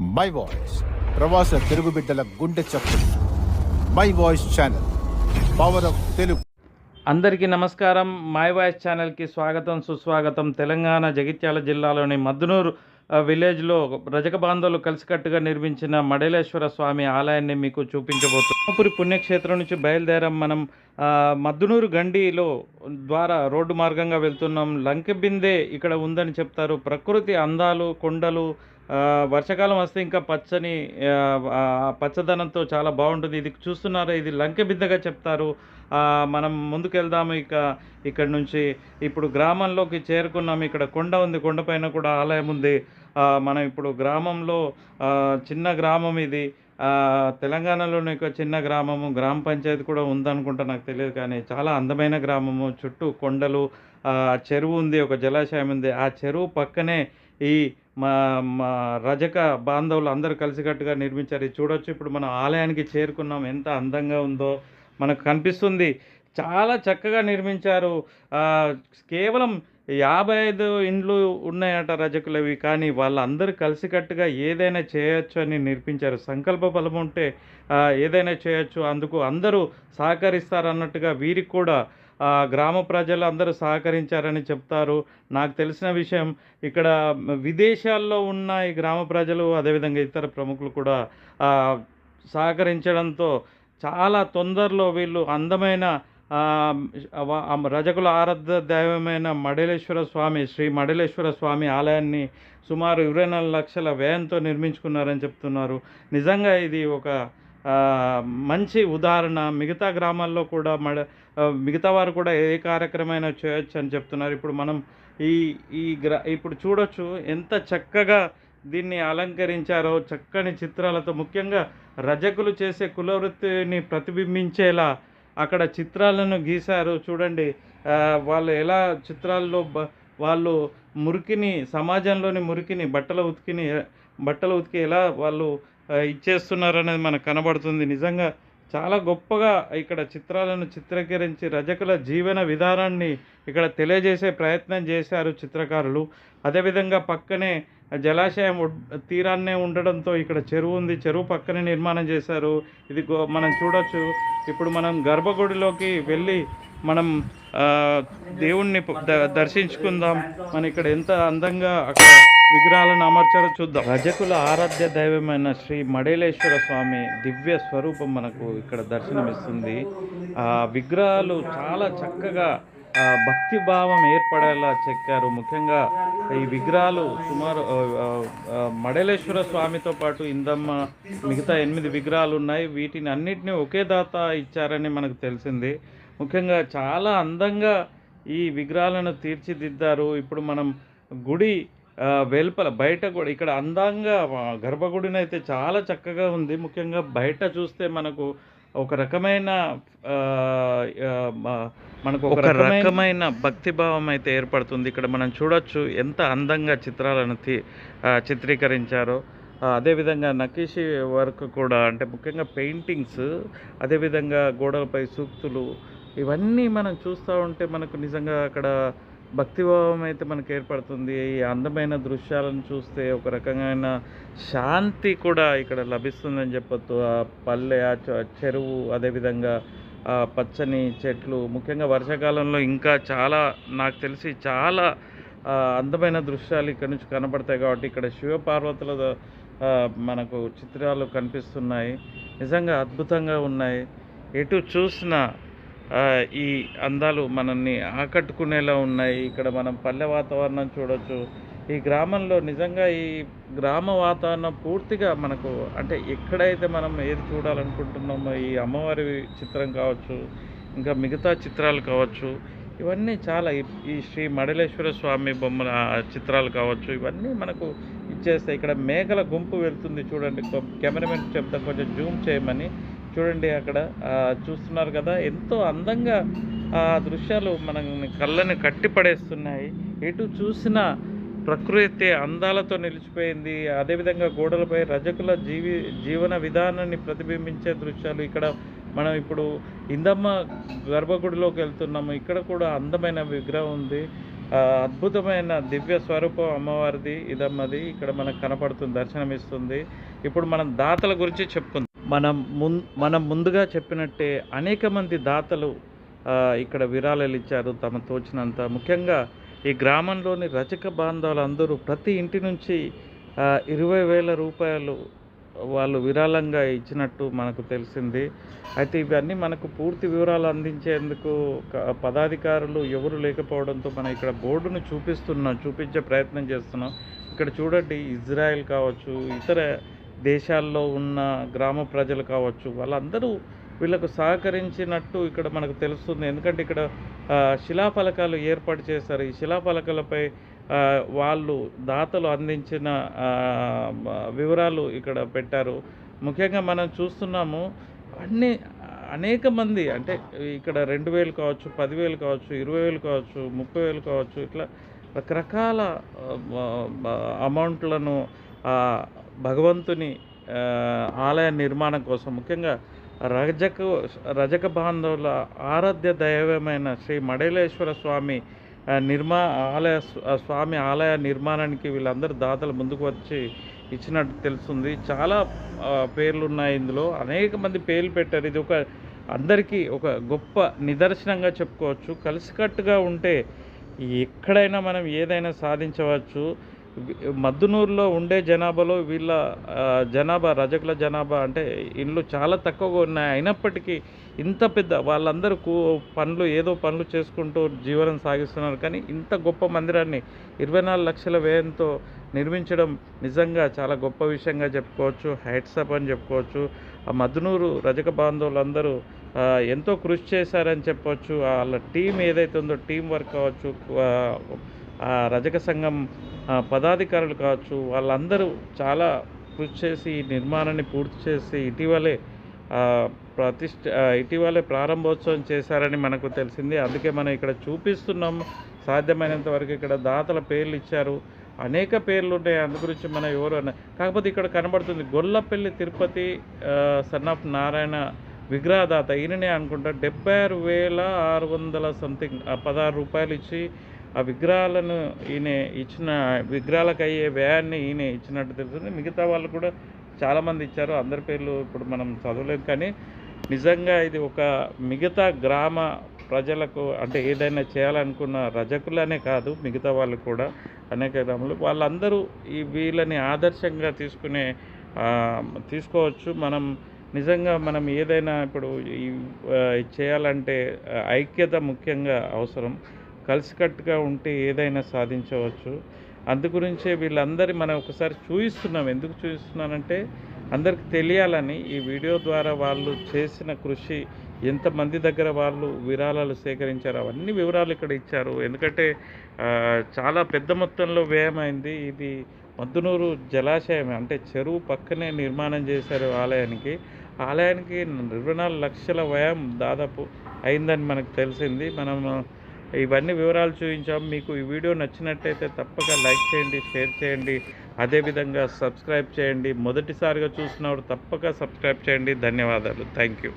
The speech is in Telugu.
మై వాయిస్ ప్రవాస తెలుగు బిడ్డల గుండె చప్పుడు. My voice channel power of Telugu అందరికీ నమస్కారం. మై వాయిస్ ఛానల్కి స్వాగతం సుస్వాగతం. తెలంగాణ జగిత్యాల జిల్లాలోని మద్దునూరు విలేజ్లో రజక బాంధవులు కలిసికట్టుగా నిర్మించిన మడలేశ్వర స్వామి ఆలయాన్ని మీకు చూపించబోతున్నాం. పురి పుణ్యక్షేత్రం నుంచి బయలుదేరాం మనం. మద్దునూరు గండిలో ద్వారా రోడ్డు మార్గంగా వెళ్తున్నాం. లంకెబిందే ఇక్కడ ఉందని చెప్తారు. ప్రకృతి అందాలు కొండలు వర్షాకాలం వస్తే ఇంకా పచ్చని పచ్చదనంతో చాలా బాగుంటుంది. ఇది చూస్తున్నారా? ఇది లంకెబిద్దగా చెప్తారు. మనం ముందుకెళ్దాము ఇక ఇక్కడ నుంచి. ఇప్పుడు గ్రామంలోకి చేరుకున్నాం ఇక్కడ కొండ ఉంది. కొండపైన కూడా ఆలయం ఉంది. మనం ఇప్పుడు గ్రామంలో చిన్న గ్రామం ఇది. తెలంగాణలోని ఒక చిన్న గ్రామము. గ్రామ పంచాయతీ కూడా ఉందనుకుంటా నాకు తెలియదు కానీ చాలా అందమైన గ్రామము. చుట్టూ కొండలు చెరువు ఉంది. ఒక జలాశయం ఉంది. ఆ చెరువు పక్కనే ఈ మా మా రజక బాంధవులు అందరూ కలిసికట్టుగా నిర్మించారు. ఇది చూడొచ్చు. ఇప్పుడు మనం ఆలయానికి చేరుకున్నాం. ఎంత అందంగా ఉందో మనకు కనిపిస్తుంది. చాలా చక్కగా నిర్మించారు. కేవలం యాభై ఐదు ఇండ్లు ఉన్నాయట రజకులవి. కానీ వాళ్ళందరూ కలిసికట్టుగా ఏదైనా చేయొచ్చు అని నిర్మించారు. సంకల్ప బలం ఉంటే ఏదైనా చేయొచ్చు. అందుకు అందరూ సహకరిస్తారు అన్నట్టుగా వీరికి కూడా గ్రామ ప్రజలు అందరూ సహకరించారని చెప్తారు. నాకు తెలిసిన విషయం ఇక్కడ విదేశాల్లో ఉన్న ఈ గ్రామ ప్రజలు అదేవిధంగా ఇతర ప్రముఖులు కూడా సహకరించడంతో చాలా తొందరలో వీళ్ళు అందమైన రజకుల ఆరాధ్య దైవమైన మడలేశ్వర స్వామి శ్రీ మడలేశ్వర స్వామి ఆలయాన్ని సుమారు ఇరవై నాలుగు లక్షల వ్యయంతో నిర్మించుకున్నారని చెప్తున్నారు. నిజంగా ఇది ఒక మంచి ఉదాహరణ. మిగతా గ్రామాల్లో కూడా మడ మిగతా వారు కూడా ఏ కార్యక్రమైనా చేయొచ్చు అని చెప్తున్నారు. ఇప్పుడు మనం ఈ ఈ గ్రా ఇప్పుడు చూడొచ్చు ఎంత చక్కగా దీన్ని అలంకరించారో చక్కని చిత్రాలతో ముఖ్యంగా రజకులు చేసే కులవృత్తిని ప్రతిబింబించేలా అక్కడ చిత్రాలను గీశారు. చూడండి వాళ్ళు ఎలా చిత్రాల్లో బ- వాళ్ళు మురికిని సమాజంలోని మురికిని బట్టల ఉతికిని బట్టలు ఉతికి ఎలా వాళ్ళు ఇచ్చేస్తున్నారనేది ఇచ్చేస్తున్నారు అనేది మనకు కనబడుతుంది. నిజంగా చాలా గొప్పగా ఇక్కడ చిత్రాలను చిత్రీకరించి రజకుల జీవన విధానాన్ని ఇక్కడ తెలియజేసే ప్రయత్నం చేశారు చిత్రకారులు. అదేవిధంగా పక్కనే జలాశయం తీరాన్నే ఉండడంతో ఇక్కడ చెరువు ఉంది. చెరువు పక్కనే నిర్మాణం చేశారు. ఇది గో- మనం చూడొచ్చు. ఇప్పుడు మనం గర్భగుడిలోకి వెళ్ళి మనం దేవుణ్ణి ద- దర్శించుకుందాం. మన ఇక్కడ ఎంత అందంగా అక్కడ విగ్రహాలను అమర్చారో చూద్దాం. రజకుల ఆరాధ్య దైవమైన శ్రీ మడేలేశ్వర స్వామి దివ్య స్వరూపం మనకు ఇక్కడ దర్శనమిస్తుంది. ఆ విగ్రహాలు చాలా చక్కగా భక్తి భావం ఏర్పడేలా చెక్కారు. ముఖ్యంగా ఈ విగ్రహాలు సుమారు మడలేశ్వర స్వామితో పాటు ఇందమ్మ మిగతా ఎనిమిది విగ్రహాలు ఉన్నాయి. వీటిని అన్నిటిని ఒకే దాత ఇచ్చారని మనకు తెలిసింది. ముఖ్యంగా చాలా అందంగా ఈ విగ్రహాలను తీర్చిదిద్దారు. ఇప్పుడు మనం గుడి వెలుపల బయట కూడా ఇక్కడ అందంగా గర్భగుడిని అయితే చాలా చక్కగా ఉంది. ముఖ్యంగా బయట చూస్తే మనకు ఒక రకమైన మనకు ఒక రకమైన భక్తి భావం అయితే ఏర్పడుతుంది. ఇక్కడ మనం చూడొచ్చు ఎంత అందంగా చిత్రాలను చిత్రీకరించారో. అదేవిధంగా నకీషి వర్క్ కూడా అంటే ముఖ్యంగా పెయింటింగ్స్ అదేవిధంగా గోడలపై సూక్తులు ఇవన్నీ మనం చూస్తూ ఉంటే మనకు నిజంగా అక్కడ భక్తిభావం అయితే మనకు ఏర్పడుతుంది ఈ అందమైన దృశ్యాలను చూస్తే ఒక రకమైన శాంతి కూడా ఇక్కడ లభిస్తుందని చెప్పొచ్చు. ఆ పల్లె ఆ చెరువు అదేవిధంగా ఆ పచ్చని చెట్లు ముఖ్యంగా వర్షాకాలంలో ఇంకా చాలా నాకు తెలిసి చాలా అందమైన దృశ్యాలు ఇక్కడ నుంచి కనబడతాయి కాబట్టి ఇక్కడ శివపార్వతుల మనకు చిత్రాలు కనిపిస్తున్నాయి. నిజంగా అద్భుతంగా ఉన్నాయి. ఎటు చూసినా ఈ అందాలు మనల్ని ఆకట్టుకునేలా ఉన్నాయి. ఇక్కడ మనం పల్లె వాతావరణం చూడొచ్చు. ఈ గ్రామంలో నిజంగా ఈ గ్రామ వాతావరణం పూర్తిగా మనకు అంటే ఎక్కడైతే మనం ఏది చూడాలనుకుంటున్నామో ఈ అమ్మవారి చిత్రం కావచ్చు ఇంకా మిగతా చిత్రాలు కావచ్చు ఇవన్నీ చాలా ఈ- శ్రీ మడలేశ్వర స్వామి బొమ్మల చిత్రాలు కావచ్చు ఇవన్నీ మనకు ఇచ్చేస్తాయి ఇక్కడ మేఘల గుంపు వెళ్తుంది చూడండి. కొ- కెమెరామెన్ చెప్తా కొంచెం జూమ్ చేయమని. చూడండి అక్కడ చూస్తున్నారు కదా ఎంతో అందంగా ఆ దృశ్యాలు మన కళ్ళని కట్టిపడేస్తున్నాయి. ఎటు చూసినా ప్రకృతి అందాలతో నిలిచిపోయింది. అదేవిధంగా గోడలపై రజకుల జీవి జీవన విధానాన్ని ప్రతిబింబించే దృశ్యాలు ఇక్కడ మనం ఇప్పుడు ఇందమ్మ గర్భగుడిలోకి వెళ్తున్నాము. ఇక్కడ కూడా అందమైన విగ్రహం ఉంది. అద్భుతమైన దివ్య స్వరూపం అమ్మవారిది ఇదమ్మది. ఇక్కడ మనకు కనపడుతుంది దర్శనమిస్తుంది. ఇప్పుడు మనం దాతల గురించి చెప్పుకుందాం. మనం ముం మనం ముందుగా చెప్పినట్టే అనేక మంది దాతలు ఇక్కడ విరాళాలు ఇచ్చారు తమ తోచినంత. ముఖ్యంగా ఈ గ్రామంలోని రచక బాంధవులందరూ ప్రతి ఇంటి నుంచి ఇరవై వేల రూపాయలు వాళ్ళు విరాళంగా ఇచ్చినట్టు మనకు తెలిసింది. అయితే ఇవన్నీ మనకు పూర్తి వివరాలు అందించేందుకు పదాధికారులు ఎవరు లేకపోవడంతో మనం ఇక్కడ బోర్డును చూపిస్తున్నాం చూపించే ప్రయత్నం చేస్తున్నాం. ఇక్కడ చూడండి ఇజ్రాయెల్ కావచ్చు ఇతర దేశాల్లో ఉన్న గ్రామ ప్రజలు కావచ్చు వాళ్ళందరూ వీళ్ళకు సహకరించినట్టు ఇక్కడ మనకు తెలుస్తుంది. ఎందుకంటే ఇక్కడ శిలాఫలకాలు ఏర్పాటు చేశారు. ఈ శిలాఫలకాలపై వాళ్ళు దాతలు అందించిన వివరాలు ఇక్కడ పెట్టారు. ముఖ్యంగా మనం చూస్తున్నాము అన్ని అనేక మంది అంటే ఇక్కడ రెండు వేలు కావచ్చు పదివేలు కావచ్చు ఇరవై వేలు కావచ్చు ముప్పై వేలు కావచ్చు ఇట్లా రకరకాల అమౌంట్లను భగవంతుని ఆలయ నిర్మాణం కోసం ముఖ్యంగా రజక రజక బాంధవుల ఆరాధ్య దైవమైన శ్రీ మడేలేశ్వర స్వామి నిర్మా ఆలయ స్వామి ఆలయ నిర్మాణానికి వీళ్ళందరూ దాతలు ముందుకు వచ్చి ఇచ్చినట్టు తెలుస్తుంది. చాలా పేర్లు ఉన్నాయి ఇందులో. అనేక మంది పేర్లు పెట్టారు. ఇది ఒక అందరికీ ఒక గొప్ప నిదర్శనంగా చెప్పుకోవచ్చు. కలిసికట్టుగా ఉంటే ఎక్కడైనా మనం ఏదైనా సాధించవచ్చు. మద్దునూరులో ఉండే జనాభాలో వీళ్ళ జనాభా రజకుల జనాభా అంటే ఇండ్లు చాలా తక్కువగా ఉన్నాయి. అయినప్పటికీ ఇంత పెద్ద వాళ్ళందరూ కూ పనులు ఏదో పనులు చేసుకుంటూ జీవనం సాగిస్తున్నారు. కానీ ఇంత గొప్ప మందిరాన్ని ఇరవై నాలుగు లక్షల వ్యయంతో నిర్మించడం నిజంగా చాలా గొప్ప విషయంగా చెప్పుకోవచ్చు. హైట్సప్ అని చెప్పుకోవచ్చు. ఆ మద్దునూరు రజక బాంధవులందరూ ఎంతో కృషి చేశారని చెప్పవచ్చు వాళ్ళ టీం ఏదైతే ఉందో టీం వర్క్ కావచ్చు ఆ, రజక సంఘం పదాధికారులు కావచ్చు వాళ్ళందరూ చాలా కృషి చేసి ఈ నిర్మాణాన్ని పూర్తి చేసి ఇటీవలే ప్రతిష్ట ఇటీవలే ప్రారంభోత్సవం చేశారని మనకు తెలిసింది. అందుకే మనం ఇక్కడ చూపిస్తున్నాం. సాధ్యమైనంత వరకు ఇక్కడ దాతల పేర్లు ఇచ్చారు. అనేక పేర్లు ఉన్నాయి. అందు గురించి మనం ఎవరు అన్న కాకపోతే ఇక్కడ కనబడుతుంది గొల్లపల్లి తిరుపతి సన్ ఆఫ్ నారాయణ విగ్రహదాత. ఈయననే అనుకుంటా. డెబ్బై ఆరు వేల ఆరు వందల సంథింగ్ పదహారు రూపాయలు ఇచ్చి ఆ విగ్రహాలను ఈయన ఇచ్చిన విగ్రహాలకు అయ్యే వ్యయాన్ని ఈయన ఇచ్చినట్టు తెలుస్తుంది. మిగతా వాళ్ళు కూడా చాలామంది ఇచ్చారు. అందరి పేర్లు ఇప్పుడు మనం చదవలేము కానీ నిజంగా ఇది ఒక మిగతా గ్రామ ప్రజలకు అంటే ఏదైనా చేయాలనుకున్న రజకులనే కాదు మిగతా వాళ్ళు కూడా అనేక గ్రామాలు. వాళ్ళందరూ ఈ వీళ్ళని ఆదర్శంగా తీసుకునే తీసుకోవచ్చు. మనం నిజంగా మనం ఏదైనా ఇప్పుడు ఈ చేయాలంటే ఐక్యత ముఖ్యంగా అవసరం. కలిసికట్టుగా ఉంటే ఏదైనా సాధించవచ్చు. అందు గురించే వీళ్ళందరి మనం ఒకసారి చూపిస్తున్నాం ఎందుకు చూపిస్తున్నానంటే అందరికి తెలియాలని ఈ వీడియో ద్వారా వాళ్ళు చేసిన కృషి ఎంతమంది దగ్గర వాళ్ళు విరాళాలు సేకరించారు అవన్నీ వివరాలు ఇక్కడ ఇచ్చారు. ఎందుకంటే చాలా పెద్ద మొత్తంలో వ్యయమైంది. ఇది మద్దునూరు జలాశయం అంటే చెరువు పక్కనే నిర్మాణం చేశారు ఆలయానికి. ఆలయానికి ఇరవై నాలుగు లక్షల వ్యయం దాదాపు అయిందని మనకు తెలిసింది. మనం ఇవన్నీ వివరాలు చూపించాం. మీకు ఈ వీడియో నచ్చినట్టయితే తప్పక లైక్ చేయండి షేర్ చేయండి. అదేవిధంగా సబ్స్క్రైబ్ చేయండి. మొదటిసారిగా చూసినవారు తప్పక సబ్స్క్రైబ్ చేయండి. ధన్యవాదాలు. Thank you